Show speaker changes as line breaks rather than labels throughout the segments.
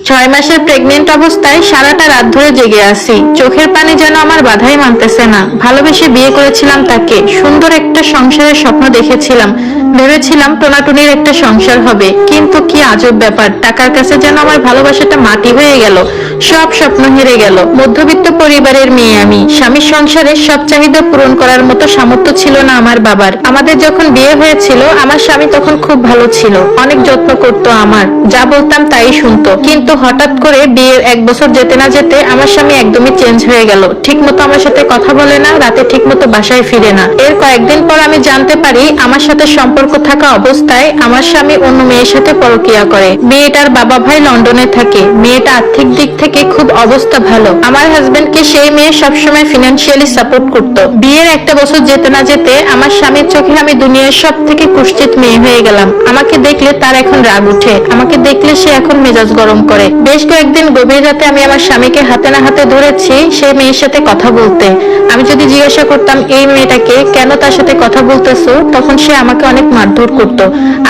ছয় মাসের প্রেগনেন্ট অবস্থায় সারাটা রাত ধরে জেগে আছি। চোখের পানি যেন আমার বাধাই মানতেছে না। ভালোবেসে বিয়ে করেছিলাম তাকে। সুন্দর একটা সংসারের স্বপ্ন দেখেছিলাম। ভেবেছিলাম টোনাটুনির একটা সংসার হবে। কিন্তু কি আজব ব্যাপার, টাকার কাছে যেন আমার ভালোবাসাটা মাটি হয়ে গেল। সব স্বপ্ন হেরে গেল। মধ্যবিত্ত পরিবারের মেয়ে আমি। স্বামীর সংসারের সব চাহিদা পূরণ করার মতো সামর্থ্য ছিল না আমার বাবার। আমাদের যখন বিয়ে হয়েছিল, আমার স্বামী তখন খুব ভালো ছিল। অনেক যত্ন করতো আমার। যা বলতাম তাই শুনতো। কিন্তু হঠাৎ করে বিয়ের এক বছর যেতে না যেতে আমার স্বামী একদমই চেঞ্জ হয়ে গেল। ঠিক মতো আমার সাথে কথা বলে না, রাতে ঠিক মতো বাসায় ফিরে না। এর কয়েকদিন পর আমি জানতে পারি, আমার সাথে সম্পর্ক থাকা অবস্থায় আমার স্বামী অন্য মেয়ের সাথে পরকিয়া করে। মেয়েটার বাবা ভাই লন্ডনে থাকে। মেয়েটা আর্থিক দিক থেকে খুব অবস্থা ভালো। আমার হাজবেন্ডকে সেই মেয়ে সবসময় ফিনান্সিয়ালি সাপোর্ট করত। বিয়ের একটা বছর যেতে না যেতে আমার স্বামীর চোখে আমি দুনিয়ার সব থেকে কুষ্ঠিত মেয়ে হয়ে গেলাম। আমাকে দেখলে তার এখন রাগ উঠে। আমাকে দেখলে সে এখন মেজাজ গরম করে। বেশ কয়েকদিন গভীর রাতে আমি আমার স্বামীকে হাতে না হাতে ধরেছি সেই মেয়ের সাথে কথা বলতে। আমি যদি জিজ্ঞাসা করতাম, এই মেয়েটাকে কেন তার সাথে কথা বলতেছো? তখন সে আমাকে অনেক মারধর করত।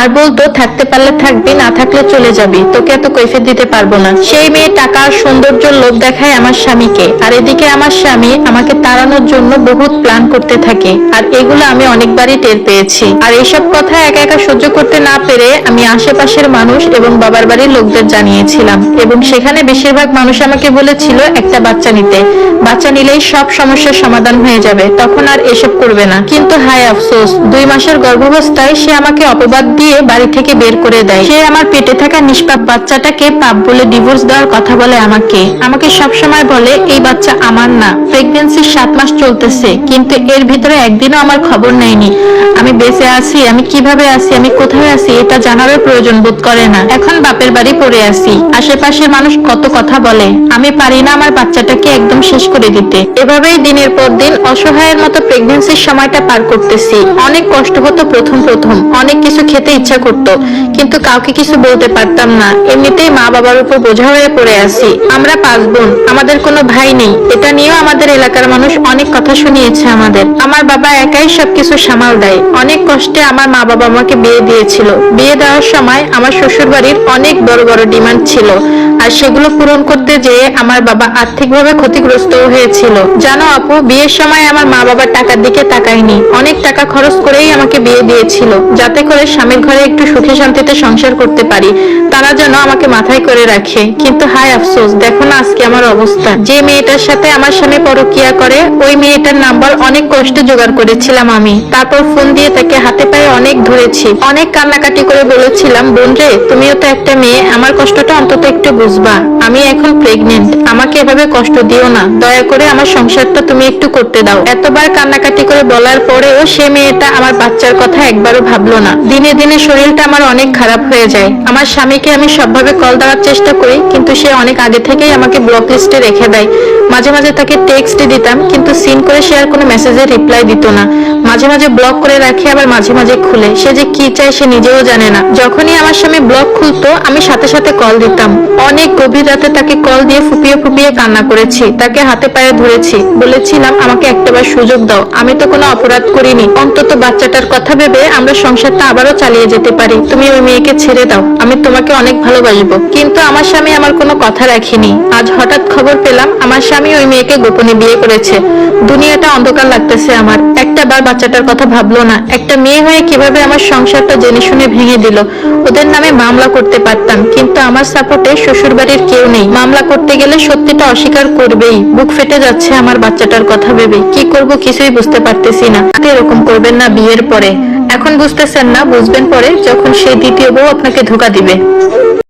আর বলতো, থাকতে পারলে থাকবি, না থাকলে চলে যাবি। তোকে এত কৈফিয়ত দিতে পারব না। সেই মেয়ে টাকা সৌন্দর্য লোভ দেখায় আমার স্বামীকে। আর এদিকে আমার স্বামী আমাকে তাড়ানোর জন্য বহুত প্ল্যান করতে থাকে। আর এগুলো আমি অনেকবারই টের পেয়েছি। আর এইসব কথা একা একা সহ্য করতে না পেরে আমি আশেপাশের মানুষ এবং বাবার বাড়ির লোকদের জানিয়েছিলাম। এবং সেখানে বেশিরভাগ মানুষ আমাকে বলেছিল, একটা বাচ্চা নিতে। বাচ্চা নিলেই সব সমস্যার সমাধান হয়ে যাবে। তখন আর এসব করবে না। কিন্তু হায় আফসোস, দুই মাসের গর্ভাবস্থায় সে আমাকে অপবাদ দিয়ে বাড়ি থেকে বের করে দেয়। সে আমার পেটে থাকা নিষ্পাপ বাচ্চাটাকে পাপ বলে ডিভোর্স দেওয়ার কথা বলে আমাকে। আমাকে সব সময় বলে, এই বাচ্চা আমার না। প্রেগনেন্সি সাত মাস চলতেছে, কিন্তু এর ভিতরে একদিনও আমার খবর নেয়নি। আমি বেঁচে আছি, আমি কীভাবে আছি, আমি কোথায় আছি, এটা জানারও প্রয়োজন বোধ করে না। এখন বাপের বাড়ি পড়ে আছি। আশেপাশের মানুষ কত কথা বলে। আমি পারি না আমার বাচ্চাটাকে একদম শেষ করে দিতে। এভাবেই দিনের পর দিন অসহায়ের মতো প্রেগনেন্সির সময়টা পার করতেছি। অনেক কষ্ট হতো প্রথম প্রথম। অনেক কিছু খেতে ইচ্ছা করতো, কিন্তু কাউকে কিছু বলতে পারতাম না। এমনিতেই মা বাবার উপর বোঝা হয়ে পড়ে আছি। আমরা পাঁচ বোন। আমাদের কোনো ভাই নেই। এটা নিয়েও আমাদের এলাকার মানুষ অনেক কথা শুনিয়েছে আমাদের। আমার বাবা একাই সবকিছু সামাল দেয়। অনেক কষ্টে আমার মা বাবা আমাকে বিয়ে দিয়েছিল। বিয়ে দেওয়ার সময় আমার শ্বশুর বাড়ির অনেক বড় বড় ডিমান্ড ছিল। আর সেগুলো পূরণ করতে যেয়ে আমার বাবা আর্থিকভাবে ক্ষতিগ্রস্ত হয়েছিল। জানো আপু, বিয়ের সময় আমার মা বাবার টাকার দিকে তাকায়নি। অনেক টাকা খরচ করেই আমাকে বিয়ে দিয়েছিল। যাতে করে স্বামীর ঘরে একটু সুখে শান্তিতে সংসার করতে পারি। তারা যেন আমাকে মাথায় করে রাখে। কিন্তু হায় আফসোস দেখো না আজকে আমার অবস্থা। যে মেয়েটার সাথে আমার স্বামী পরকিয়া করে, ওই মেয়েটার নাম্বার অনেক কষ্টে জোগাড় করেছিলাম আমি। তারপর ফোন দিয়ে তাকে হাতে পায়ে অনেক ধরেছি। অনেক কান্নাকাটি করে বলেছিলাম, বোন রে, তুমিও তো একটা মেয়ে, আমার কষ্টটা অন্তত একটু বুঝবা। আমি এখন প্রেগনেন্ট আমাকে এভাবে কষ্ট দিও না। দয়া করে আমার সংসারটা তুমি একটু করতে দাও। এতবার কান্নাকাটি করে বলার পরেও সে মেয়েটা আমার বাচ্চার কথা একবারও ভাবলো না। দিনে দিনে শরীরটা আমার অনেক খারাপ হয়ে যায়। আমার স্বামীকে আমি সবভাবে কল দেওয়ার চেষ্টা করি, কিন্তু সে অনেক আগে থেকেই আমাকে ব্লক লিস্টে রেখে দেয়। মাঝে মাঝে তাকে টেক্সট দিতাম, কিন্তু সিন করে সে আর কোনো মেসেজের রিপ্লাই দিত না। মাঝে মাঝে ব্লক করে রাখে, আবার মাঝে মাঝে খুলে। সে যে কি চায় সে নিজেও জানে না। যখনই আমার স্বামী ব্লক খুলতো, আমি সাথে সাথে কল দিতাম। অনেক গভীর রাতে তাকে কল দিয়ে ফুপিয়ে ফুপিয়ে কান্না করেছি। তাকে হাতে পায়ে ধরেছি। বলেছিলাম, আমাকে একটাবার সুযোগ দাও। আমি তো কোনো অপরাধ করিনি। অন্তত বাচ্চাটার কথা ভেবে আমরা সংসারটা আবারও চালিয়ে যেতে পারি। তুমি ওই মেয়েকে ছেড়ে দাও। আমি তোমাকে অনেক ভালোবাসবো। কিন্তু আমার স্বামী আমার কোনো কথা রাখিনি। আজ হঠাৎ খবর পেলাম, আমার স্বামী ওই মেয়েকে গোপনে বিয়ে করেছে। দুনিয়াটা অন্ধকার লাগতেছে আমার। একটা বার বাচ্চাটার কথা ভাবলো না। একটা মেয়ে হয়ে কীভাবে আমার সংসারটা জেনে শুনে ভেঙে দিল? ওদের নামে মামলা করতে পারতাম, কিন্তু আমার সাপোর্টে শ্বশুর বাড়ির কেউ নেই। মামলা করতে গেলে সত্যিটা অস্বীকার করবেই। বুক ফেটে যাচ্ছে আমার বাচ্চাটার কথা ভেবে। কি করব কিছুই বুঝতে পারতেছি না। এরকম করবেন না বিয়ের পরে। এখন বুঝতেছেন না, বুঝবেন পরে, যখন সেই দ্বিতীয় বউ আপনাকে ধোকা দিবে।